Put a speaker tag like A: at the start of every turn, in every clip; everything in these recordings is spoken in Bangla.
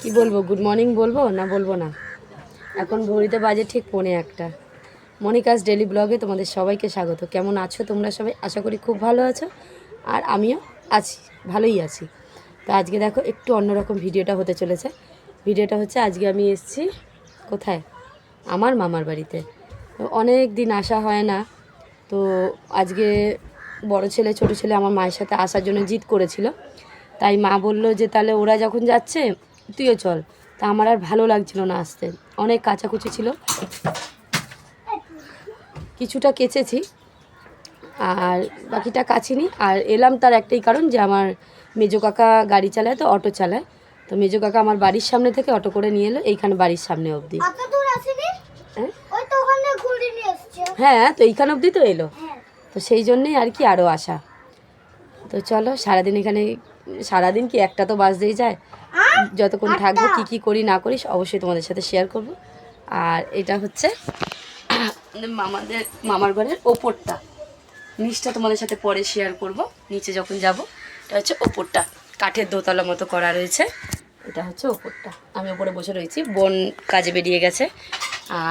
A: কি বলব গুড মর্নিং বলব না বলব না? এখন ঘড়িতে বাজে ঠিক পৌনে একটা। মনিকাস ডেলি ব্লগে তোমাদের সবাইকে স্বাগত। কেমন আছো তোমরা সবাই? আশা করি খুব ভালো আছো। আর আমিও আছি, ভালোই আছি। তো আজকে দেখো একটু অন্যরকম ভিডিওটা হতে চলেছে। ভিডিওটা হচ্ছে আজকে আমি এসেছি কোথায়? আমার মামার বাড়িতে। অনেক দিন আসা হয় না। তো আজকে বড় ছেলে, ছোট ছেলে আমার মায়ের সাথে আসার জন্য জিদ করেছিল। তাই মা বলল যে তাহলে ওরা যখন যাচ্ছে তুইও চল। তা আমার আর ভালো লাগছিল না আসতে। অনেক কাচাকুচি ছিল। কিছুটা কেচেছি আর বাকিটা কাচিনি। আর এলাম তার একটাই কারণ যে আমার মেজো কাকা গাড়ি চালায় তো অটো চালায়। তো মেজো কাকা আমার বাড়ির সামনে থেকে অটো করে নিয়ে এলো এইখানে বাড়ির সামনে অবধি। হ্যাঁ?
B: তো
A: হ্যাঁ তো এইখানে অবধি তো এলো।
B: হ্যাঁ।
A: তো সেই জন্যেই আর কি আরও আসা। তো চলো সারাদিন এখানে সারাদিন কি একটা তো বাজতেই যায়? যতক্ষণ থাকব কি কি করি না করি অবশ্যই তোমাদের সাথে শেয়ার করব। আর এটা হচ্ছে মামাদের মামার ঘরের ওপরটা। নিচটা তোমাদের সাথে পরে শেয়ার করব নিচে যখন যাব এটা হচ্ছে ওপরটা। কাঠের দোতলা মতো করা রয়েছে। এটা হচ্ছে ওপরটা। আমি ওপরে বসে রয়েছি বোন কাজে বেরিয়ে গেছে।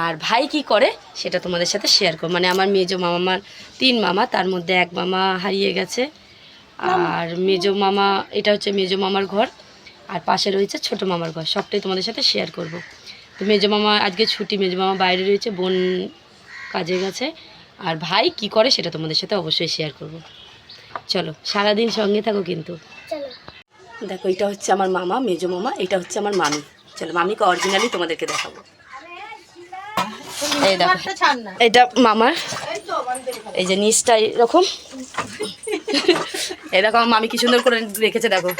A: আর ভাই কি করে সেটা তোমাদের সাথে শেয়ার করব। মানে আমার মেজো মামার তিন মামা তার মধ্যে এক মামা হারিয়ে গেছে। আর মেজো মামা এটা হচ্ছে মেজো মামার ঘর আর পাশে রয়েছে ছোট মামার ঘর। সবটাই তোমাদের সাথে শেয়ার করব। তো মেজো মামা আজকে ছুটি মেজো মামা বাইরে রয়েছে বোন কাজে গেছে। আর ভাই কি করে সেটা তোমাদের সাথে অবশ্যই শেয়ার করব। চলো সারাদিন সঙ্গে থাকো কিন্তু। দেখো এটা হচ্ছে আমার মামা মেজো মামা এটা হচ্ছে আমার মামি। চলো মামিকে অরিজিনালি তোমাদেরকে দেখাবো। এই দেখো এটা মামার। এই যে নিচটা এরকম। আমার মামি কি সুন্দর করে রেখেছে, দেখো।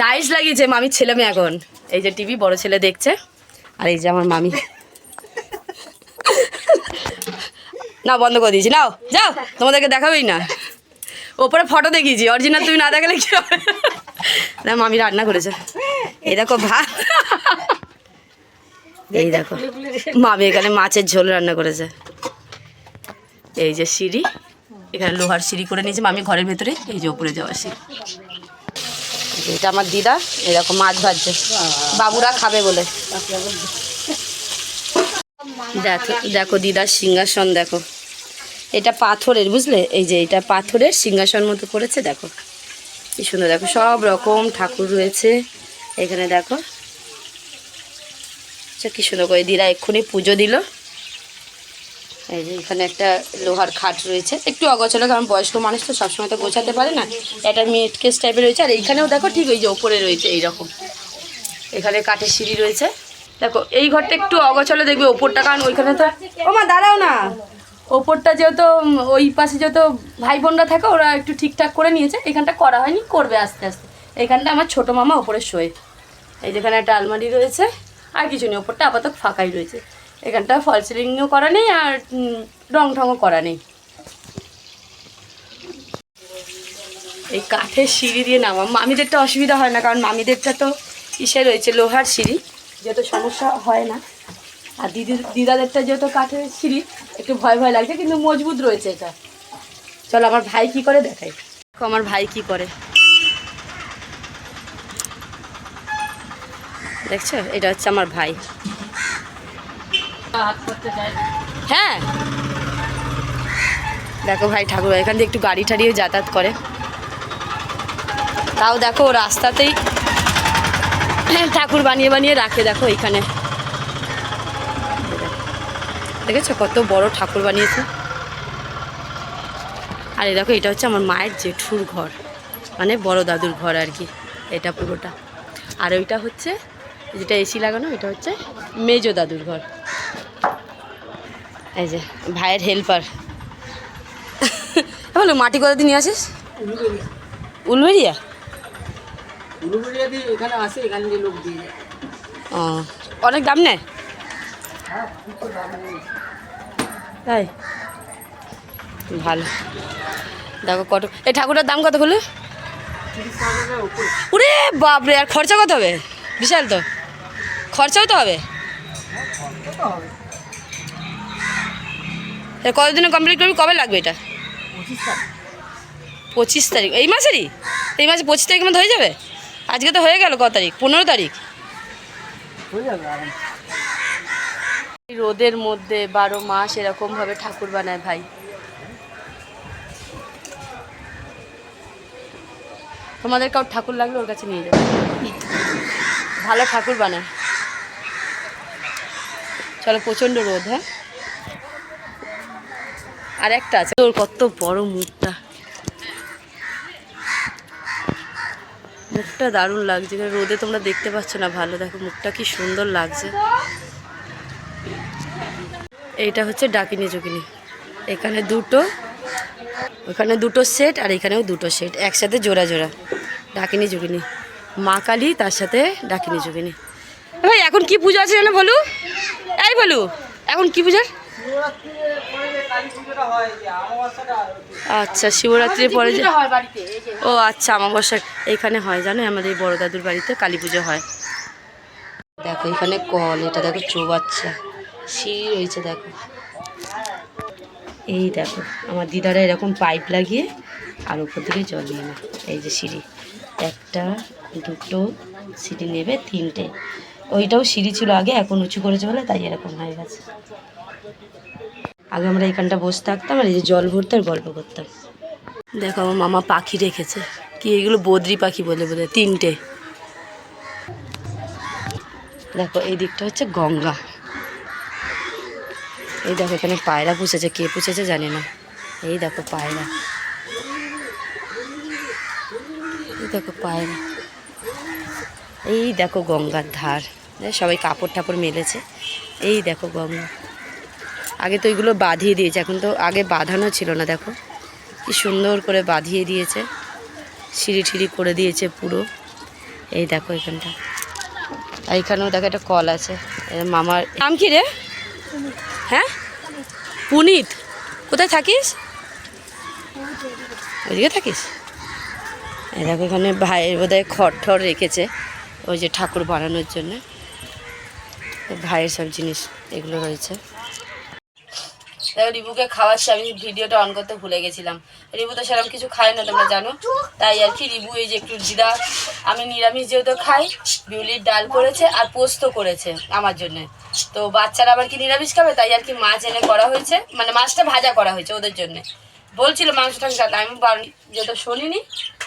A: টাইলস লাগিয়েছে মামির ছেলে মেয়ে এখন। এই যে টিভি, বড় ছেলে দেখছে। আর এই যে আমার মামি। না, বন্ধ করে দিয়েছি। নাও, যাও, তোমাদেরকে দেখাবেই না। ওপরে ফটো দেখিয়েছি অরিজিনাল তুমি না দেখালে কি না, মামি রান্না করেছে। এই দেখো ভাত এই দেখো, মামি এখানে মাছের ঝোল রান্না করেছে। এই যে সিঁড়ি। এখানে লোহার সিঁড়ি করে নিয়েছে। আমি ঘরের ভেতরে, এই যে উপরে যাওয়া সিঁড়ি। এটা আমার দিদা, এরকম মাছ ভাজছে বাবুরা খাবে বলে। দেখো দেখো দিদার সিংহাসন দেখো। এটা পাথরের, বুঝলে? এই যে এটা পাথরের সিংহাসন মতো করেছে, দেখো। কি সুন্দর, দেখো, সব রকম ঠাকুর রয়েছে। এখানে দেখো। আচ্ছা কি সুন্দর করে দিদা এক্ষুনি পুজো দিল। এই যে এখানে একটা লোহার খাট রয়েছে। একটু অগোছালো, কারণ বয়স্ক মানুষ তো সবসময় তো গোছাতে পারে না। এটা মিট কেস টাইপের রয়েছে, আর এইখানেও দেখো ঠিক ওই যে ওপরে রয়েছে এইরকম। এখানে কাঠের সিঁড়ি রয়েছে। দেখো, এই ঘরটা একটু অগোছালো দেখবে ওপরটা, কারণ ওইখানে তো ও মা, দাঁড়াও না। ওপরটা যেহেতু ওই পাশে যেহেতু ভাই বোনরা থাকে, ওরা একটু ঠিকঠাক করে নিয়েছে। এখানটা করা হয়নি, করবে আস্তে আস্তে। এখানটা আমার ছোটো মামা ওপরে শোয়ে। এই যেখানে একটা আলমারি রয়েছে, আর কিছু নেই, ওপরটা আপাতত ফাঁকাই রয়েছে। এখানটা ফল সিলিংও করা নেই আর রং ঠঙও করা নেই। এই কাঠের সিঁড়ি দিয়ে নামা মামিদেরটা অসুবিধা হয় না, কারণ মামিদেরটা তো ইসে রয়েছে লোহার সিঁড়ি যেহেতু সমস্যা হয় না। আর দিদি, দিদাদেরটা যেহেতু কাঠের সিঁড়ি, একটু ভয় ভয় লাগছে, কিন্তু মজবুত রয়েছে এটা। চলো আমার ভাই কি করে দেখাই। দেখো আমার ভাই কি করে। দেখছ? এটা হচ্ছে আমার ভাই। হ্যাঁ। দেখো ভাই ঠাকুর, এখান দিয়ে একটু গাড়ি ঠাড়িয়ে যাতায়াত করে। তাও দেখো রাস্তাতেই ঠাকুর বানিয়ে বানিয়ে রাখে দেখো এইখানে দেখেছ কত বড় ঠাকুর বানিয়েছে? আর দেখো, এটা হচ্ছে আমার মায়ের জেঠুর ঘর। মানে বড় দাদুর ঘর আর কি, এটা পুরোটা। আর ওইটা হচ্ছে, যেটা এসি লাগানো, এটা হচ্ছে মেজো দাদুর ঘর। এই যে ভাইয়ের হেল্পার বলো মাটি কোথা দিয়ে নিয়ে আসিস? উলবেরিয়া ও অনেক দাম নেয়? তাই? ভালো। দেখো কত এই ঠাকুরের দাম কত হলো উরে বাপরে আর খরচা কত হবে? বিশাল তো। খরচাও তো হবে? এ কতদিনে কমপ্লিট করবি? কবে লাগবে এটা? পঁচিশ তারিখ। এই মাসেরই? এই মাসে পঁচিশ তারিখের মধ্যে হয়ে যাবে? আজকে তো হয়ে গেল কত তারিখ? পনেরো তারিখ?
C: হয়ে যাবে আরাম
A: এই রোদের মধ্যে বারো মাস এরকম ভাবে ঠাকুর বানায় ভাই। তোমাদের কাউ ঠাকুর লাগলে ওর কাছে নিয়ে যাবে ভালো ঠাকুর বানায়। চলো প্রচণ্ড রোদ হ্যাঁ? আর একটা আছে। তোর কত বড় মুখটা। মুখটা দারুণ লাগছে রোদে তোমরা দেখতে পাচ্ছ না ভালো। দেখো, মুখটা কি সুন্দর লাগছে। এইটা হচ্ছে ডাকিনি জুকিনি এখানে দুটো, ওখানে দুটো সেট আর এখানেও দুটো সেট একসাথে জোড়া জোড়া। ডাকিনি জুকিনি মা কালী, তার সাথে ডাকিনি জুকিনি ভাই, এখন কি পুজো আছে জানো বলু? এই বলু, এখন কি পূজার? আচ্ছা শিবরাত্রির পরে যে
B: হয়
A: ও আচ্ছা আমাবস্যা এখানে হয় জানো? আমাদের এই বড় দাদুর বাড়িতে কালী পুজো হয়। দেখো এখানে কল এটা দেখো চৌবাচ্চা সিঁড়ি রয়েছে দেখো। এই দেখো আমার দিদারা এরকম পাইপ লাগিয়ে আর উপর দিকে জল নিয়ে না এই যে সিঁড়ি একটা দুটো সিঁড়ি নেবে তিনটে। ওইটাও সিঁড়ি ছিল আগে এখন উঁচু করেছে বলে তাই এরকম হয়ে গেছে। আগে আমরা এখানটা বসে থাকতাম আর এই যে জল ভরতে আর গল্প করতাম। দেখো, আমার মামা পাখি রেখেছে। কি এগুলো বদ্রি পাখি বলে বলে তিনটে। দেখো, এই দিকটা হচ্ছে গঙ্গা। এই দেখো, এখানে পায়রা পুষেছে। কে পুষেছে জানি না। এই দেখো, পায়রা। এই দেখো, পায়রা। এই দেখো, গঙ্গার ধার। সবাই কাপড় টাপড় মেলেছে। এই দেখো, গঙ্গা। আগে তো এগুলো বাঁধিয়ে দিয়েছে, এখন তো আগে বাঁধানো ছিল না, দেখো। কি সুন্দর করে বাঁধিয়ে দিয়েছে, সিঁড়ি ঠিড়ি করে দিয়েছে পুরো। এই দেখো এখানটা। আর এখানেও দেখো একটা কল আছে মামার নাম কি রে? হ্যাঁ? পুনিত। কোথায় থাকিস? ওইদিকে থাকিস? এই দেখো এখানে ভাইয়ের বোধহয় খড় ঠড় রেখেছে, ওই যে ঠাকুর বানানোর জন্য। ভাইয়ের সব জিনিস এগুলো রয়েছে। দেখো রিবুকে খাওয়াচ্ছি আমি ভিডিওটা অন করতে ভুলে গেছিলাম। রিবু তো সেরকম কিছু খায় না তোমরা জানো। তাই আর কি রিবু এই যে একটু দিদা আমি নিরামিষ যেহেতু খাই বিউলির ডাল করেছে আর পোস্ত করেছে আমার জন্য। তো বাচ্চারা আবার কি নিরামিষ খাবে? তাই আর কি মাছ এনে করা হয়েছে মানে মাছটা ভাজা করা হয়েছে ওদের জন্য। বলছিল মাংস টাংস খাতে আমি যেহেতু শুনিনি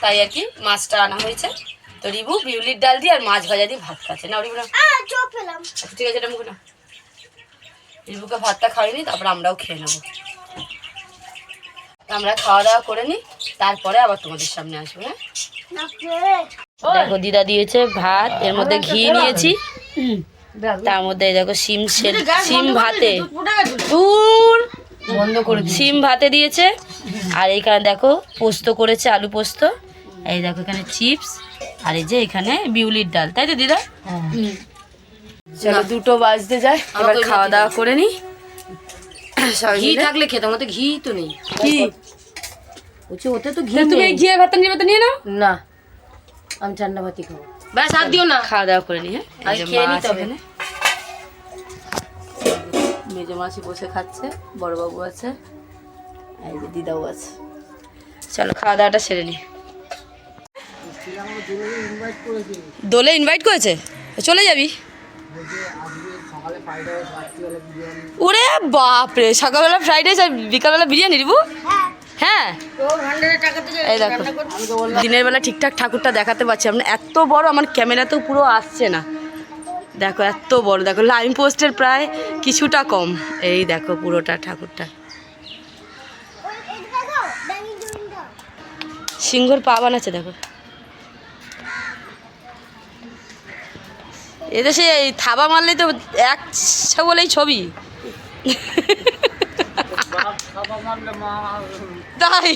A: তাই আর কি মাছটা আনা হয়েছে। তো রিবু বিউলির ডাল দিয়ে আর মাছ ভাজা দিয়ে ভাত খাচ্ছে। না রিবু আচ্ছা, ঠিক আছে এটা মুখে না রিবুকে ভাতটা খাইনি তারপর আমরাও খেয়ে নেব। আমরা খাওয়া দাওয়া করে নিই তারপরে আবার তোমাদের সামনে আসব হ্যাঁ? দেখো দিদা দিয়েছে ভাত এর মধ্যে ঘি নিয়েছি। তার মধ্যে এই দেখো সিম সিম ভাতে। দূর! বন্ধ করে সিম ভাতে দিয়েছে। আর এইখানে দেখো পোস্ত করেছে আলু পোস্ত। এই দেখো এখানে চিপস। আর এই যে এখানে বিউলির ডাল। তাই তো দিদা? চলো দুটো বাজতে যায় এবার খাওয়া দাওয়া করে নি।
D: ঘি থাকলে খেতে আমাদের ঘি তো নেই।
A: কি?
D: বলছি ওতে তো ঘি
A: তুমি ঘিয়ের ভাতটা নিয়ে ভাতটা নিয়ে নাও।
D: না আমি ঠান্ডা ভাতি খাব। ব্যাস আর দিও না।
A: খাওয়া দাওয়া করে নি হ্যাঁ? এই
D: খেয়ে হবে।
A: এখানে। মেজো মাসি বসে খাচ্ছে বড়বাবু আছে এই যে দিদাও আছে। চলো খাওয়া দাওয়াটা সেরে নি। দোলে ইনভাইট করেছে? চলে যাবি? ওরে বাপরে, সকালবেলা ফ্রাইড রাইস আর বিকালবেলা বিরিয়ানি রিবু? হ্যাঁ। এই দেখো, দিনের বেলা ঠিকঠাক ঠাকুরটা দেখাতে পারছি আমরা। এত বড় আমার ক্যামেরাতেও পুরো আসছে না। দেখো, এত বড়। দেখো লাইন পোস্টের প্রায় কিছুটা কম। এই দেখো পুরোটা ঠাকুরটা। সিংহর পা বানাচ্ছে, দেখো। এদেশে এই থাবা মারলেই তো এক বলেই ছবি। তাই।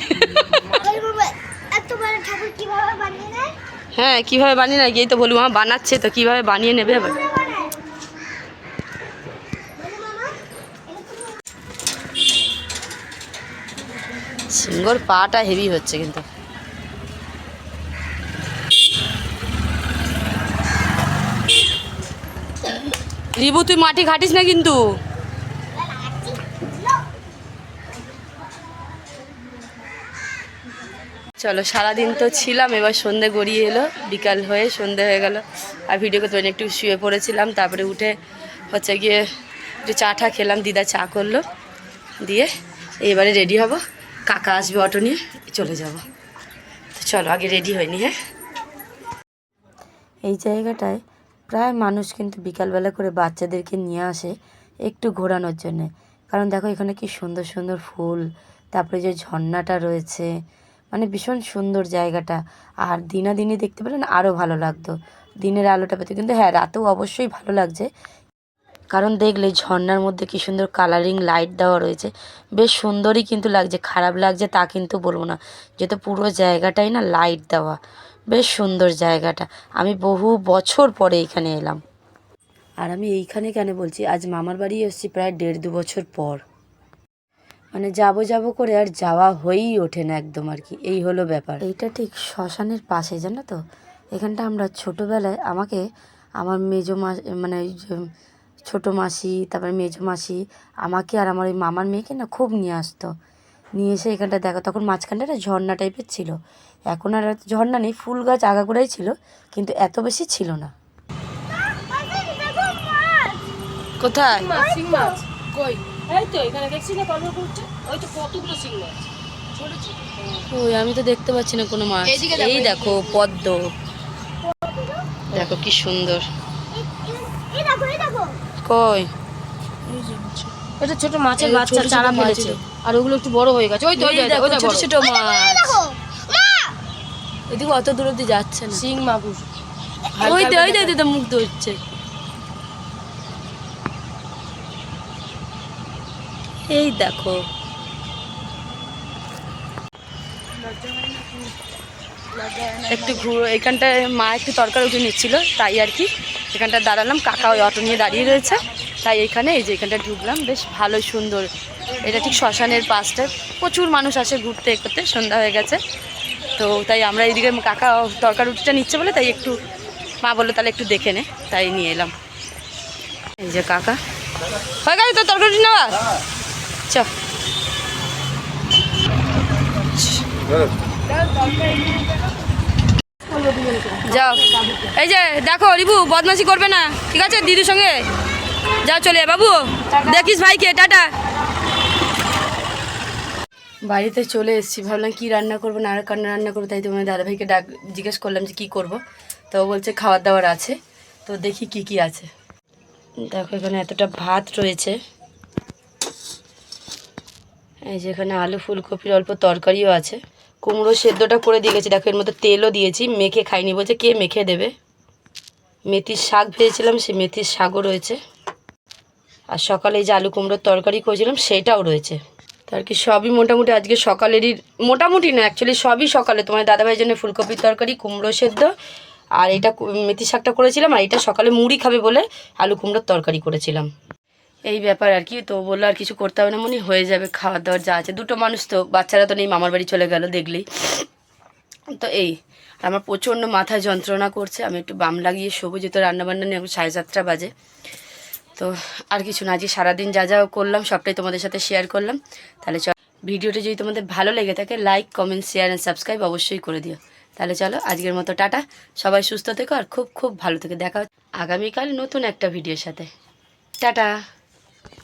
B: নেয়
A: হ্যাঁ কীভাবে বানিয়ে না গিয়েই তো বলব, মা বানাচ্ছে তো কীভাবে বানিয়ে নেবে সিংহর পাটা হেভি হচ্ছে কিন্তু। রিবু, তুই মাটি ঘাটিস না কিন্তু। চলো, সারাদিন তো ছিলাম, এবার সন্ধে গড়িয়ে এলো, বিকাল হয়ে সন্ধে হয়ে গেল। আর ভিডিও করতে একটু শুয়ে পড়েছিলাম, তারপরে উঠে হচ্ছে গিয়ে একটু চা টা খেলাম, দিদা চা করল, দিয়ে এবারে রেডি হব। কাকা আসবে অটো নিয়ে, চলে যাব। তো চলো, আগে রেডি হয়নি হ্যাঁ? এই জায়গাটায় প্রায় মানুষ কিন্তু বিকালবেলা করে বাচ্চাদেরকে নিয়ে আসে একটু ঘোরানোর জন্যে। কারণ দেখো এখানে কি সুন্দর সুন্দর ফুল, তারপরে যে ঝর্ণাটা রয়েছে মানে ভীষণ সুন্দর জায়গাটা। আর দিনাদিনই দেখতে পেলে না আরও ভালো লাগতো। দিনের আলোটা পেতে। কিন্তু হ্যাঁ রাতেও অবশ্যই ভালো লাগছে। কারণ দেখলে ঝর্ণার মধ্যে কি সুন্দর কালারিং লাইট দেওয়া রয়েছে। বেশ সুন্দরই কিন্তু লাগছে, খারাপ লাগছে তা কিন্তু বলব না। যেহেতু পুরো জায়গাটাই না লাইট দেওয়া। বেশ সুন্দর জায়গাটা। আমি বহু বছর পরে এখানে এলাম। আর আমি এইখানে কেন বলছি আজ মামার বাড়ি এসেছি প্রায় দেড় দু বছর পর। মানে যাব যাব করে আর যাওয়া হয়েই ওঠে না একদম আর কি। এই হলো ব্যাপার। এইটা ঠিক শ্মশানের পাশে জানো তো? এখানটা আমরা ছোটোবেলায় আমাকে আমার মেজো মা মানে ছোটো মাসি তারপরে মেজো মাসি আমাকে আর আমার ওই মামার মেয়েকে না খুব নিয়ে আসতো। নিয়ে এসে এখানটা দেখো তখন মাঝখানটা একটা ঝর্ণা টাইপের ছিল। এখন আর ঝর্ণা নেই ফুল গাছ আগাগোড়াই ছিল কিন্তু এত বেশি ছিল না। কোথায়?
D: শিং মাছ কই? এই তো এখানে দেখছি না কলর করছে ওই তো কতগুলো শিং মাছ? ছোট ছোট।
A: ওই আমি তো দেখতে পাচ্ছি না কোনো মাছ। এই দেখো পদ্ম। দেখো কি সুন্দর।
B: এই এই দেখো
A: কই?
D: এটা ছোট মাছের বাচ্চা চারা ফেলেছে। আর ওগুলো একটু বড় হয়ে গেছে। ওই তো
A: ছোট ছোট মাছ। এদিকে অত দূর অব্দি যাচ্ছে না।
D: শিং মাগুর।
A: ওই তো ওই তো ওই তো মুখ ধরছে। এই দেখো। একটু ঘুরো এখানটায় মা একটু তরকারি উঠে নিচ্ছিল তাই আর কি। এখানটা দাঁড়ালাম কাকা ওই অটো নিয়ে দাঁড়িয়ে রয়েছে। তাই এখানে এই যে এখানটা ঢুকলাম, বেশ ভালো সুন্দর। এটা ঠিক শ্মশানের পাশটা প্রচুর মানুষ আসে ঘুরতে এ করতে সন্ধ্যা হয়ে গেছে। তো তাই আমরা এইদিকে কাকা তরকারি রুটিটা নিচ্ছে বলে তাই একটু, মা বলল তাহলে একটু দেখে নে, তাই নিয়ে এলাম। এই যে কাকা। হয়ে গেছে তো তরকারি নেওয়া? চ। যাও। এই যে দেখো, রিবু, বদমাশি করবে না। ঠিক আছে, দিদির সঙ্গে? যাও চলে যা, বাবু। দেখিস ভাইকে টাটা। বাড়িতে চলে এসেছি ভাবলাম কি রান্না করব না আর কান্না রান্না করব তাই তোমার দাদাভাইকে ডাক জিজ্ঞেস করলাম যে কি করব। তো ও বলছে খাবার দাবার আছে তো দেখি কি কি আছে। দেখো এখানে এতটা ভাত রয়েছে। এই যে এখানে আলু ফুলকপির অল্প তরকারিও আছে। কুমড়ো সেদ্ধটা করে দিয়ে গেছি দেখো এর মধ্যে তেলও দিয়েছি মেখে খাইনি বলছে কে মেখে দেবে? মেথির শাক ভেজেছিলাম সে মেথির শাকও রয়েছে। আর সকালে যে আলু কুমড়োর তরকারি করেছিলাম, সেটাও রয়েছে। তার কি সবই মোটামুটি আজকে সকালেরই, মোটামুটি না অ্যাকচুয়ালি সবই সকালে। তোমার দাদাভাইয়ের জন্য ফুলকপির তরকারি, কুমড়ো সেদ্ধ, আর এটা মেথি শাকটা করেছিলাম, আর এটা সকালে মুড়ি খাবে বলে আলু কুমড়োর তরকারি করেছিলাম। এই ব্যাপার আর কি, তো বলল আর কিছু করতে হবে না, মনে হয়ে যাবে খাবার দাওয়ার যা আছে। দুটো মানুষ তো, বাচ্চারা তো নেই, মামার বাড়ি চলে গেল দেখলেই তো এই আমার প্রচণ্ড মাথায় যন্ত্রণা করছে, আমি একটু বাম লাগিয়ে শোবো, যেহেতু রান্নাবান্না নিয়ে সাড়ে সাতটা বাজে। তো আর কিছু না, আজকে সারাদিন যা যা করলাম, সবটাই তোমাদের সাথে শেয়ার করলাম। তাহলে চল, ভিডিওটি যদি তোমাদের ভালো লেগে থাকে like comment share and subscribe অবশ্যই করে দিও। তাহলে চলো, আজকের মতো টাটা। সবাই সুস্থ থেকো আর খুব খুব ভালো থেকে। দেখা হচ্ছে আগামীকাল নতুন একটা ভিডিওর সাথে। টাটা।